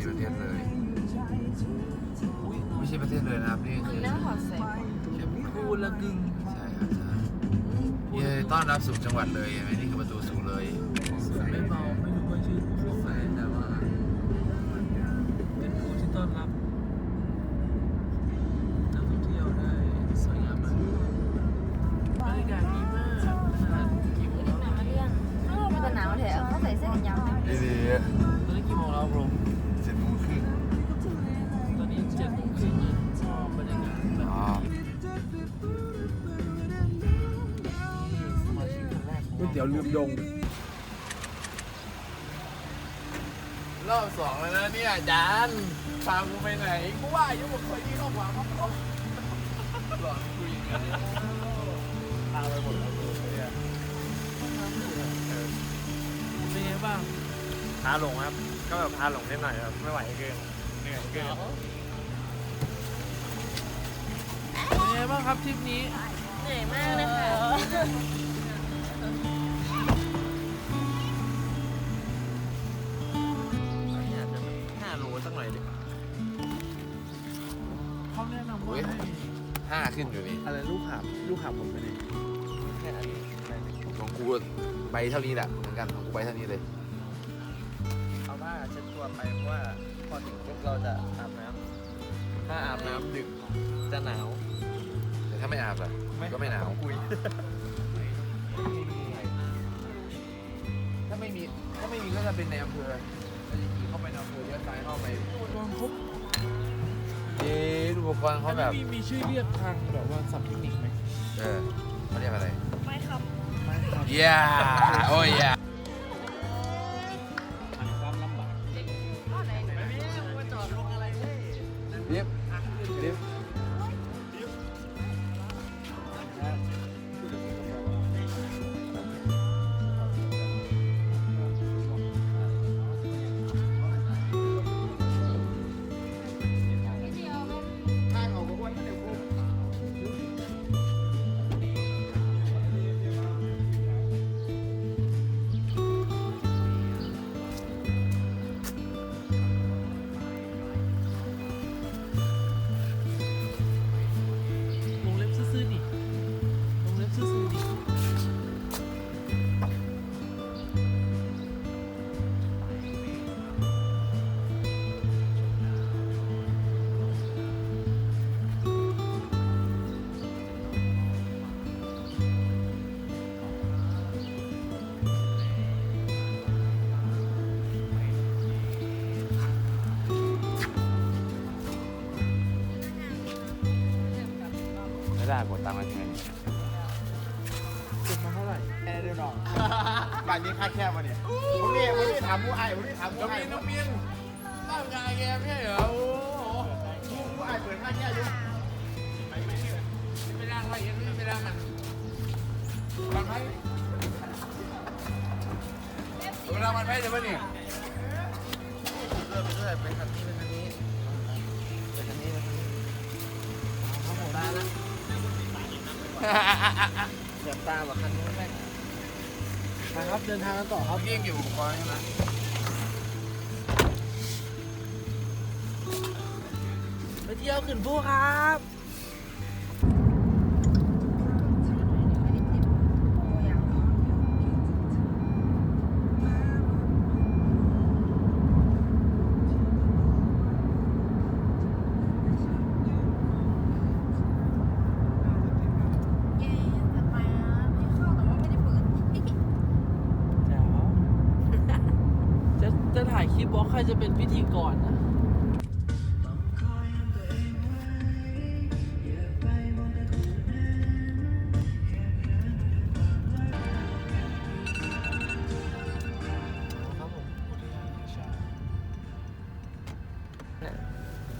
นี่ประเทศเลยไม่ใช่ประเทศเลยนะครับนี่คือเรื่องถอดแสงเชียงใหม่คูละกึ่งใช่ครับใช่นี่ต้อนรับสู่จังหวัดเลยเห็นไหมนี่คือประตูสู่เลย เตี๋ยวลืมดง รอบสองแล้วนะเนี่ยอาจารย์พากูไปไหนกูว่าอยู่บอกเคยที่เข้าขวาเขาเขาหลอนคุยกันพาไปหมดแล้วกูเนี่ยเป็นไงบ้างพาหลงครับ ก็แบบพาหลงนิดหน่อยครับ ไม่ไหวเกินเหนื่อยเกินเป็นไงบ้างครับทริปนี้ เหนื่อยมากเลยค่ะ ดิเขาแนะนำว่าให้ห้าขึ้นอยู่นี่อะไรลูกหาบลูกหาบผมไปไหนแค่อันนี้อะไรเนี่ยของกูใบเท่านี้แหละเหมือนกันของกูใบเท่านี้เลยเอาผ้าเช็ดตัวไปเพราะว่าพอถึงปุ๊บเราจะอาบน้ำถ้าอาบน้ำดึกจะหนาวแต่ถ้าไม่อาบล่ะก็ไม่หนาวกุยถ้าไม่มีถ้าไม่มีก็จะเป็นในอำเภอ เราจะขี่เข้าไปในอำเภอเลี้ยวซ้ายเข้าไปลองคุกเอ๊ะอุปกรณ์เขาแบบมีมีชื่อเรียกทางแบบว่าสับเทคนิคไหมเออเขาเรียกอะไร ไม่ครับไม่ค กดตังค์มาใช่ไมเก็บมาเท่าไหร่แค่เดียวหนองบ้านนี้ค่าแค่มาเนี่ยวันนี้วันนี้ถามผู้ไอ้วันนี้ถามผู้น้องไอ้มินน้องมินตั้งใจแกไม่ใช่เหรอโอ้โหผู้ไอ้เปิดค่าแค่อยู่ไม่ร่างไรยังไม่ร่างมันมันไพ่เวลามันไพ่เดี๋ยวมันเนี่ย เสียบตาแบบคันนู้นแม่งไปครับเดินทางกันต่อครับเมื่อกี้เก็บอุปกรณ์ใช่ไหมไปเที่ยวขึ้นภูครับ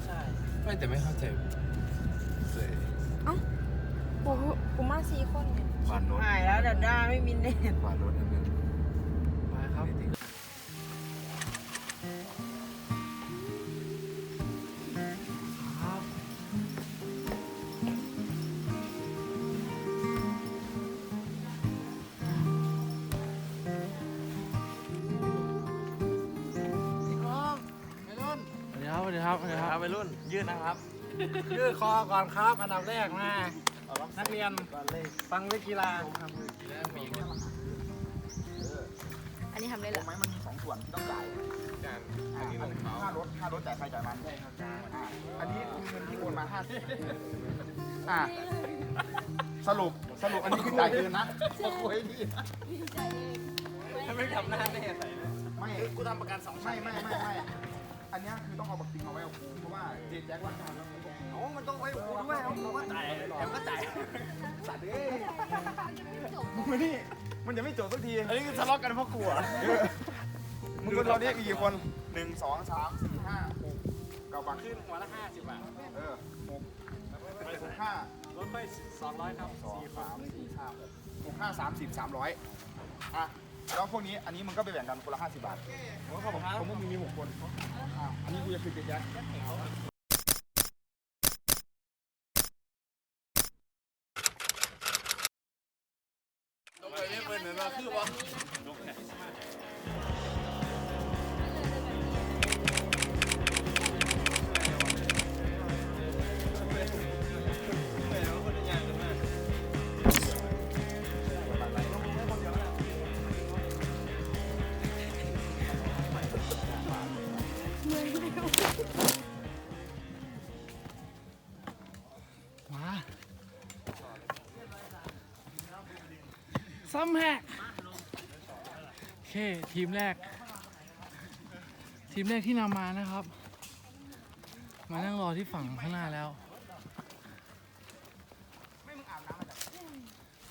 ใช่ ไม่แต่ไม่เข้าใจเลยกูกูมาสี่คนเนี่ยบานรถหายแล้วเดี๋ยวได้ไม่มีเน็ตบานรถอัน ยืดคอก่อนครับอันดับแรกมานักเรียนก่อนเลยฟังเรื่องกีฬาอันนี้ทำได้เหรอไหมมันมีสองส่วนที่ต้องจ่ายการอัอ่านนี้อัขนองนี้เขาค่ารถค่ารถจ่ายใครจ่ายมันใช่ครับอ่าอันนี้คือเงินที่โอนมาห้าสิบอ่าสรุปสรุปอันนี้คือจ่ายคืนนะมาคุยพี่ถ้าไม่ทำหน้าแน่ใส่เลยไม่กูทำประกันสองไม่ไม่ไม่ไม่อันเนี้ยคือต้องเอาบักติงเอาไว้กับกูเพราะว่าเจแจ็คว่าการแล้ว มันต้องโอ้มันต้องไว้กูด้วยเราก็จ่ายเดี๋ยวก็จ่ายสัตว์เอ้ยมึงมานี่มันจะไม่จบสักทีอันนี้คือทะเลาะกันเพราะกลัวมึงก็เราเรียกอีกกี่คนหนึ่งสองสามสี่ห้าหกเก้าบักขึ้นหัวละห้าสิบบาทเออหกหกห้ารถไฟสองร้อยครับสองสามสี่ห้าหกหกห้าสามสิบสามร้อยอะแล้วพวกนี้อันนี้มึงก็ไปแบ่งกันคนละห้าสิบบาทผมก็บอกผมว่ามึงมีหกคนอะอันนี้กูจะคืนเจ๊แจ็คต้องไปไม่เป็นเหมือนเราคือว่ามาซัมแฮก เค ทีมแรก ทีมแรกที่นำมานะครับ มานั่งรอที่ฝั่งข้างหน้าแล้ว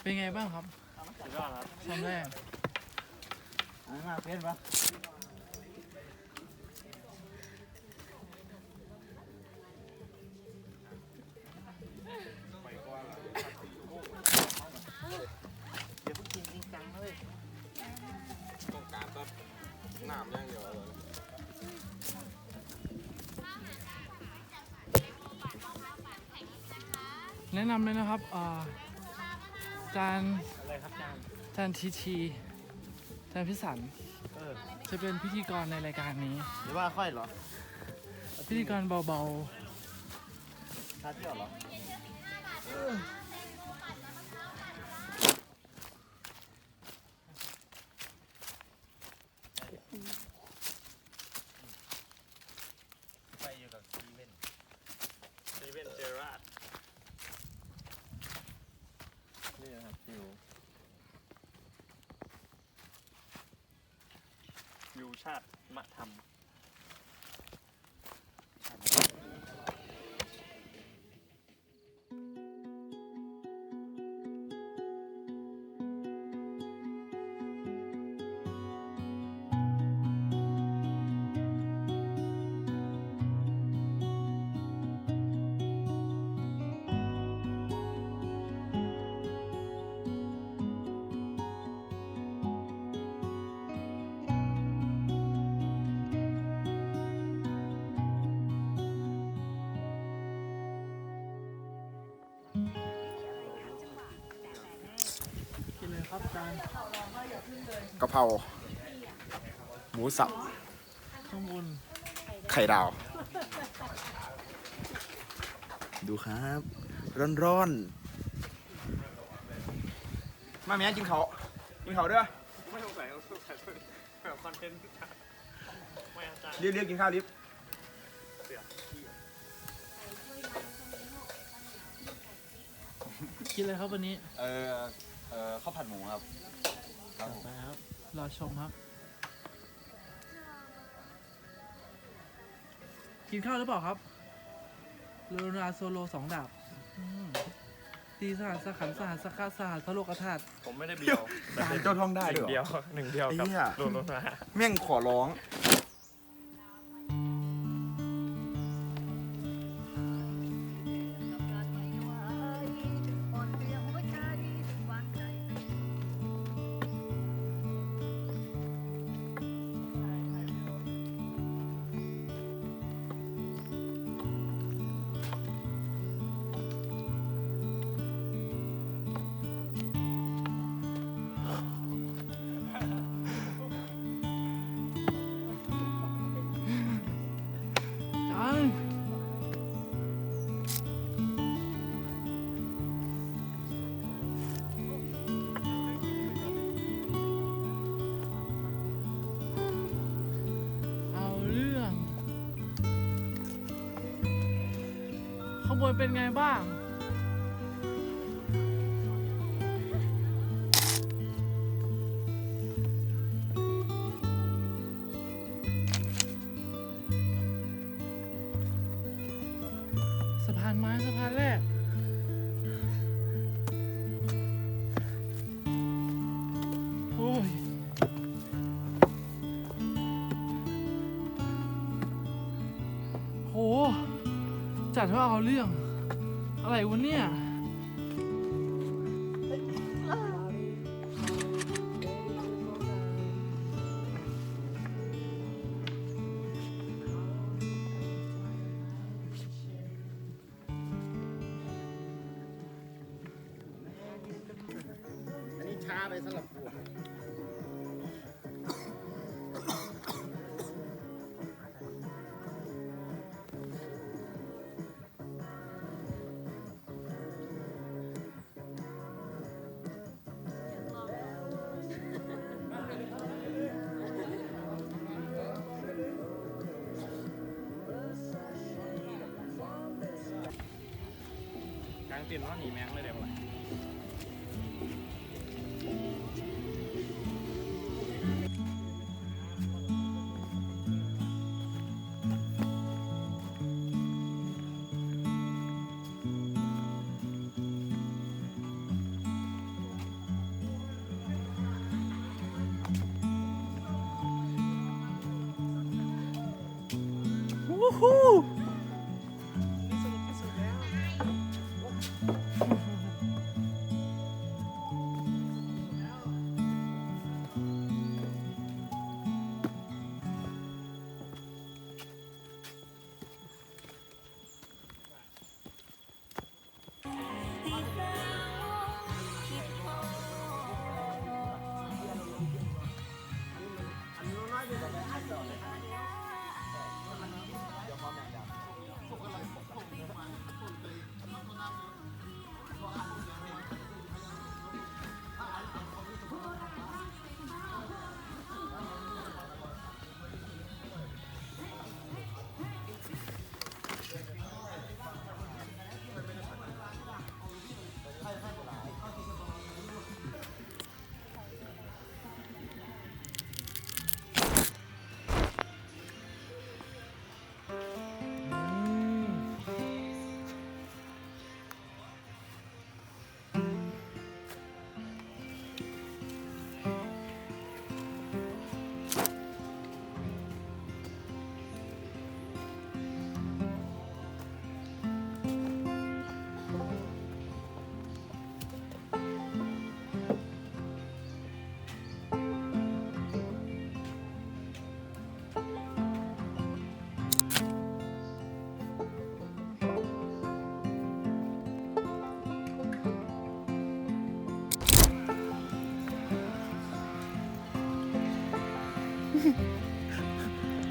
เป็นไงบ้างครับซ้อมแรก มาเพื่อนปะ น้ำอย่างเดียวเลยแนะนำเลยนะครับอ่าจานจานทีทีจานพิสันจะเป็นพิธีกรในรายการนี้ หรือว่าค่อยเหรอพิธีกรเบาชาเที่ยวเหรอ กินเลยครับจานกะเพราหมูสับ ข้างบนไข่ดาว ดูครับ ร้อนร้อนๆมาแม่กินเขาวกินเขาวด้วยไม่สงสัยต้องสงสัยแบบคอนเทนต์ไม่อาจารย์เรียกเรียกกินข้าวลิฟต์กินเลยครับวันนี้ เออ เออข้าวผัดหมูครับครับผมไปครับ รอชมครับ กินข้าวหรือเปล่าครับโรนาโซโลสองดาบอืมตีสหัสสขันสหัสสกัดสหัสพระโลกธาตุผมไม่ได้เบียวตายเจ้าท่องได้หด้นึ่วยงเหรเดียอ วหนึ่งเดียวกับไอ้เหี้ยโลโลนาแม่งขอร้อง ป็นไงบ้าง สะพานไม้สะพานแรก โอ้ย โห จัดว่าเอาเรื่อง อะไรวะเนี่ย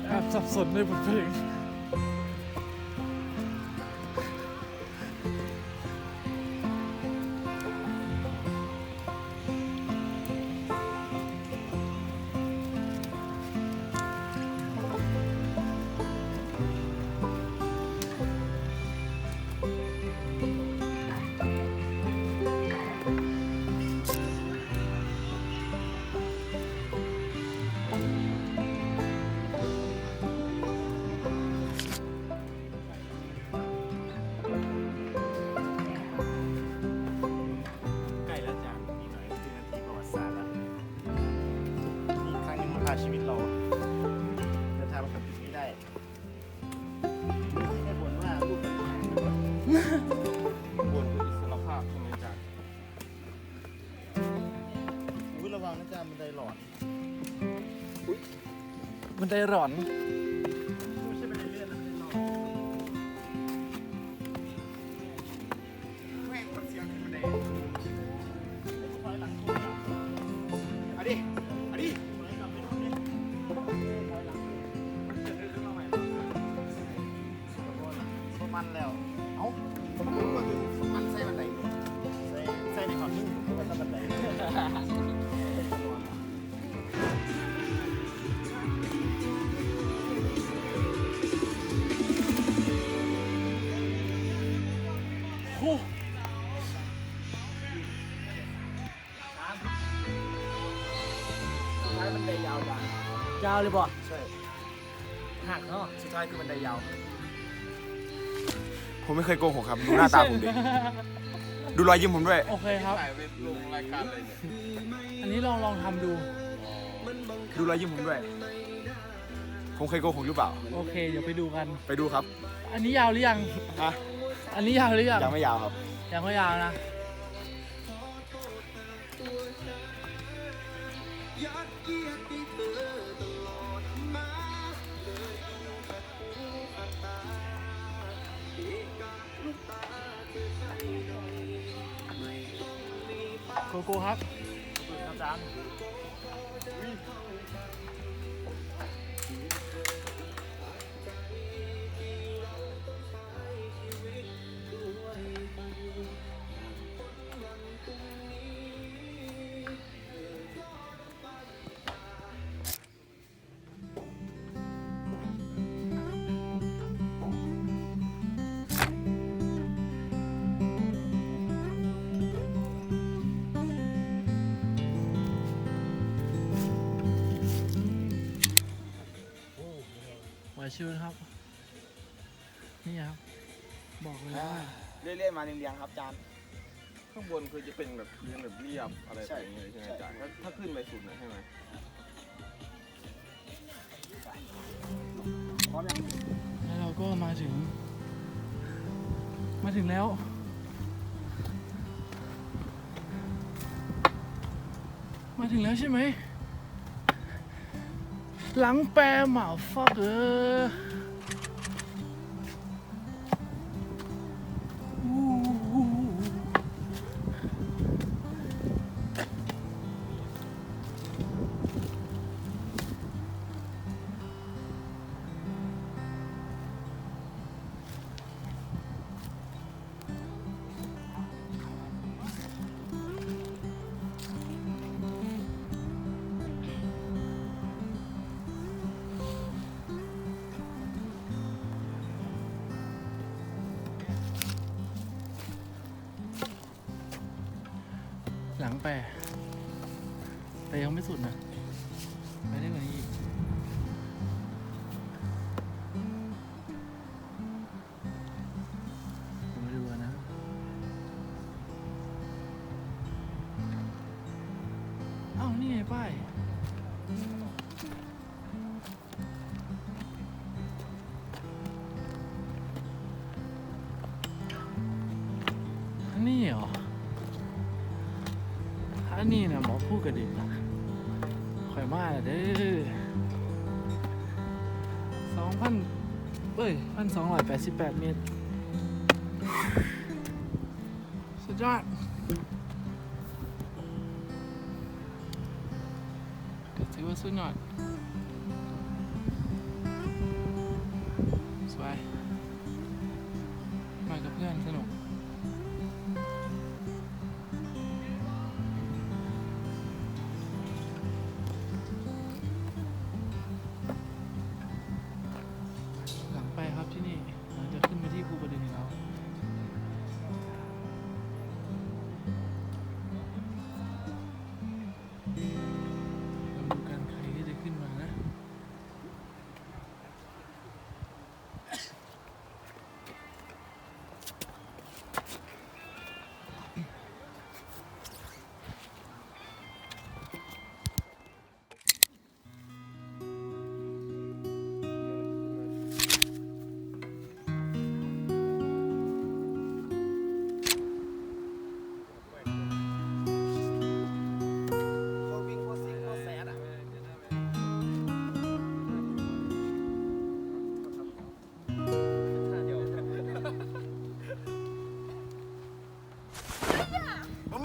That's also never big. มันใจร้อน โช้ยมันไดยาวจังยาวเลยบ่ใช่หักเนาะใช่ท้าคือมันได้ยาว ผมไม่เคยโกหกครับดูหน้าตาผมดิดูรอยยิ้มผมด้วย โอเคครับอันนี้ลองลองทำดู ดูรอยยิ้มผมด้วย ผมเคยโกหกหรือเปล่า โอเค เดี๋ยวไปดูกัน ไปดูครับ อันนี้ยาวหรือยัง ฮะ อันนี้ยาวหรือยังยังไม่ยาวครับ ยังไม่ยาวนะโกโก้ครับอาจารย์ ไหวชิวนะครับ นี่ครับ บอกเลยว่า เรื่อยๆมาเรียงๆครับอาจารย์ ข้างบนคือจะเป็นแบบเรียงแบบเรียบอะไรแบบนี้เลยใช่ไหมอาจารย์ถ้าถ้าขึ้นไปสุดนะใช่ไหมพร้อมยังแล้วเราก็มาถึง มาถึงแล้ว มาถึงแล้วใช่ไหม หลังแป มีป้ายอันนี้เหรออันนี้นะหมอพูดกับเด็กนะข่อยมาแล้วเด้อสองพันเอ้ยพันสองร้อยแปดสิบแปดเมตร สุดยอด ก็ถื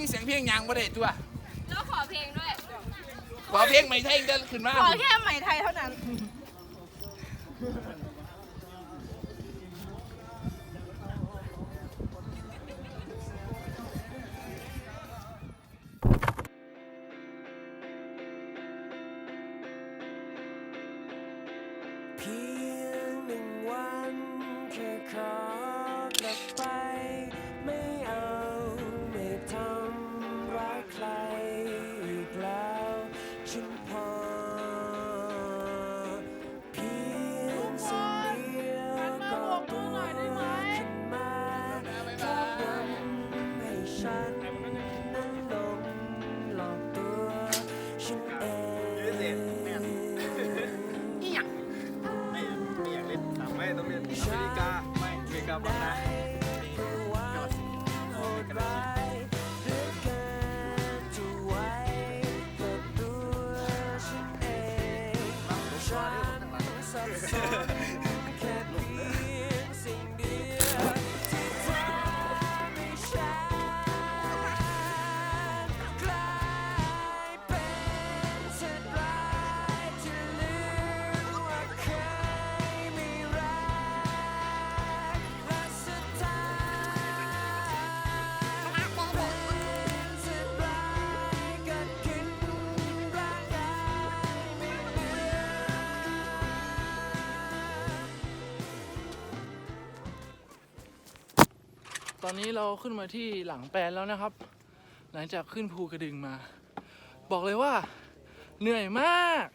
มมีเสียงเพลงยังบ่ได้ตัวแล้วขอเพลงด้วย ขอเพลงไม่ใช่จะขึ้นมา ขอแค่ไหมไทยเท่านั้น อนนี้เราขึ้นมาที่หลังแปลนแล้วนะครับ หลังจากขึ้นภูกระดึงมา บอกเลยว่าเหนื่อยมาก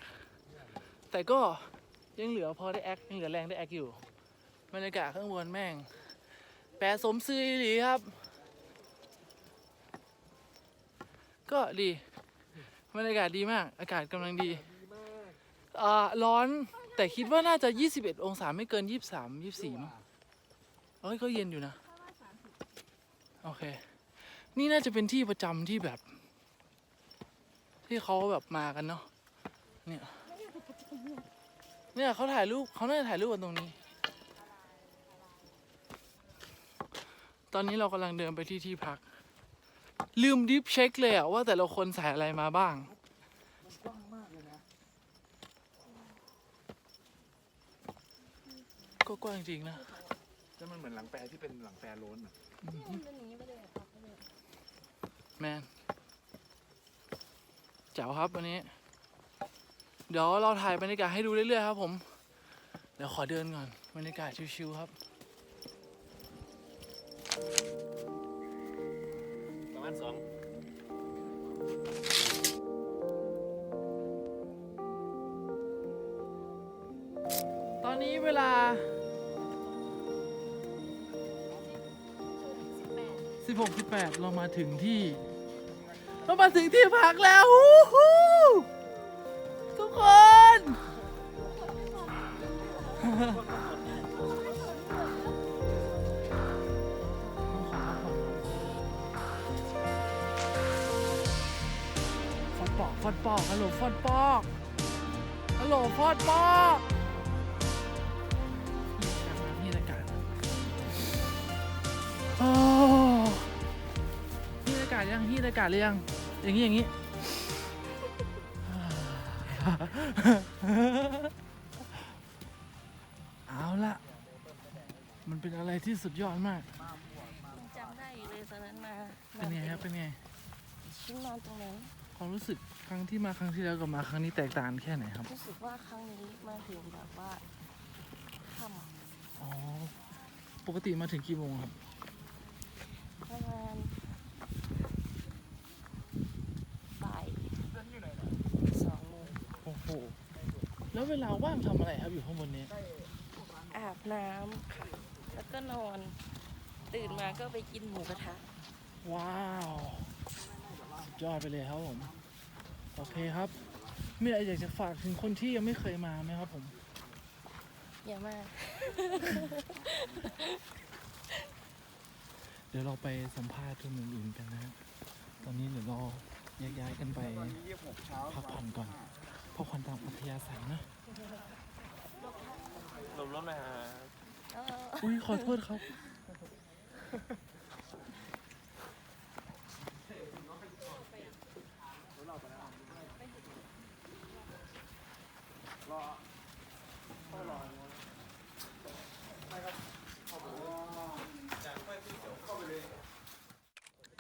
แต่ก็ยังเหลือพอได้แอคยังเหลือแรงได้แอคอยู่บรรยากาศข้างบนแม่ง แปรสมซื่ออีหลีครับ ก็ดีบรรยากาศดีมาก อากาศกำลังดีอ่าร้อนแต่คิดว่าน่าจะ 21 องศาไม่เกิน 23 24มั้งเอ้ยก็เย็นอยู่นะ โอเค นี่น่าจะเป็นที่ประจำที่แบบ ที่เขาแบบมากันเนาะเนี่ยเนี่ยเขาถ่ายรูปเขาน่าจะถ่ายรูปกันตรงนี้ ตอนนี้เรากำลังเดินไปที่ที่พัก ลืมดิฟเช็คเลยอะว่าแต่ละคนใส่อะไรมาบ้างก็กว้างจริงนะ แล้วมันเหมือนหลังแปรที่เป็นหลังแปรโล้นอะแมนแจ๋วครับวันนี้ เดี๋ยวเราถ่ายบรรยากาศให้ดูเรื่อยๆครับผม เดี๋ยวขอเดินก่อนบรรยากาศชิวๆครับ 18เรามาถึงที่ เรามาถึงที่พักแล้วฮู้ฮู้ทุกคน ฟอดปอกฟอดปอกฮัลโหลฟอดปอกฮัลโหลฟอดปอกนี่อากาศอ้นี่อากาศ ยังนี่อากาศหรือยัง อย่างนี้อย่างนี้ เอาละมันเป็นอะไรที่สุดยอดมากจำได้อยู่เลยตอนนั้นมาเป็นไงครับเป็นไง ชิ้นนอนตรงนั้นความรู้สึกครั้งที่มาครั้งที่แล้วกับมาครั้งนี้แตกต่างแค่ไหนครับ รู้สึกว่าครั้งนี้มาถึงแบบว่าค่อ๋อ ปกติมาถึงกี่โมงครับำประมาณบ่ายสองโมง โอ้โหแล้วเวลาว่างทำอะไรครับอยู่ข้างบนนี้ อาบน้ำค่ะ แล้วก็นอน ตื่นมาก็ไปกินหมูกระทะ ว้าวสุดยอดไปเลยครับผม โอเคครับมีอะไรอยากจะฝากถึงคนที่ยังไม่เคยมาไหมครับผม อย่ามากเดี๋ยวเราไปสัมภาษณ์คนอื่นๆกันนะฮะตอนนี้เดี๋ยวเราแยกย้ายกันไปตอนนี้ยี่สิบหกเช้าพักผ่อนก่อน พักผ่อนตามอัธยาศัยนะลมรถมาเอออุ้ยขอโทษครับ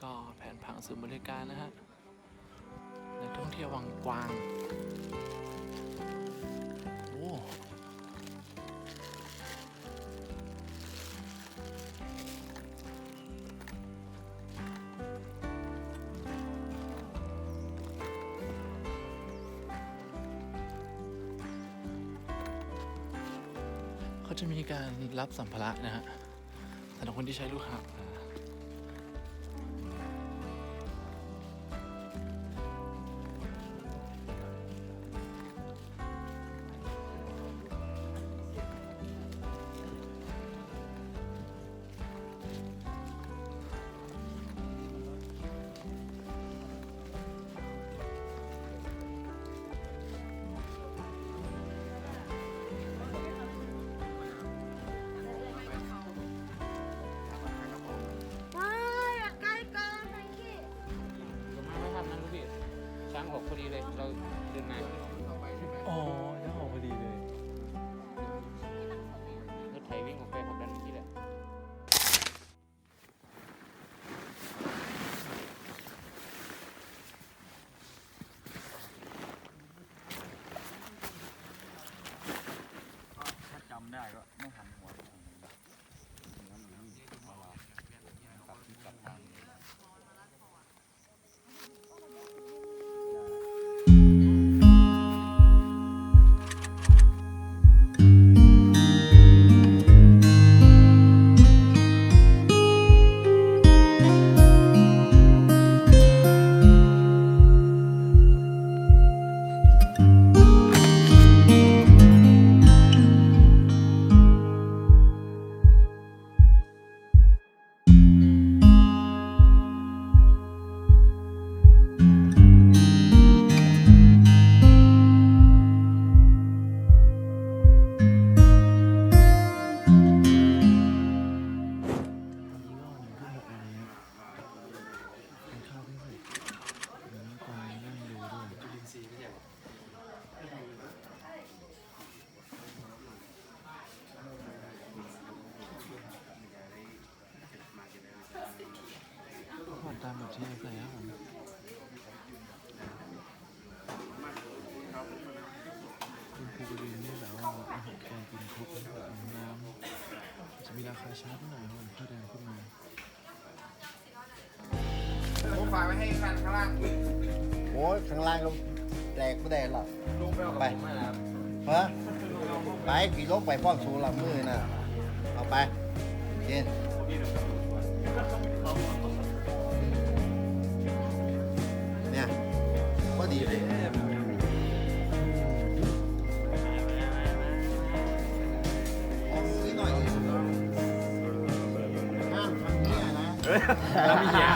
ก็แผนผังศูนย์บริการนะฮะ นักท่องเที่ยววังกวางโอ้เขาจะมีการรับสัมภาระนะฮะสำหรับคนที่ใช้ลูกหาบ ช้างหกพอดีเลย เราเดินมา อ๋อางล่างลงแตกไม่ได้หรอกไปเอากับผมมานฮะลุมไปกี่ลกไปพ่อสูหลังมือน่ะเอาไปเย็นเนี่ยพอดีเลยเรามีเหี้ย